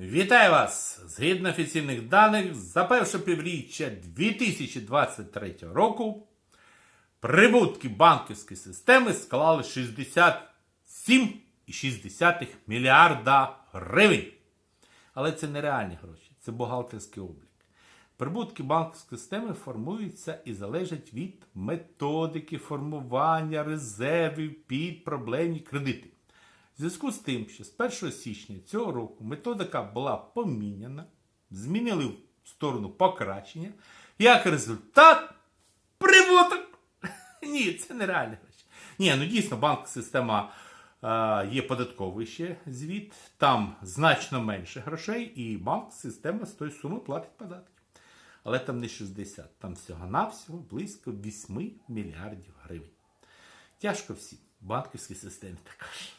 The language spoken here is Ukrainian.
Вітаю вас! Згідно офіційних даних, за перше півріччя 2023 року прибутки банківської системи склали 67,6 мільярда гривень. Але це не реальні гроші, це бухгалтерський облік. Прибутки банківської системи формуються і залежать від методики формування резервів під проблемні кредити. Зв'язку з тим, що з 1 січня цього року методика була поміняна, змінили в сторону покращення, як результат прибуток. Ні, це не реальні гроші. Ні, ну дійсно, банківська система е, є податковий ще звіт, там значно менше грошей, і банківська система з тої суми платить податки. Але там не 60, там всього-навсього близько 8 мільярдів гривень. Тяжко всім, банківській системі також.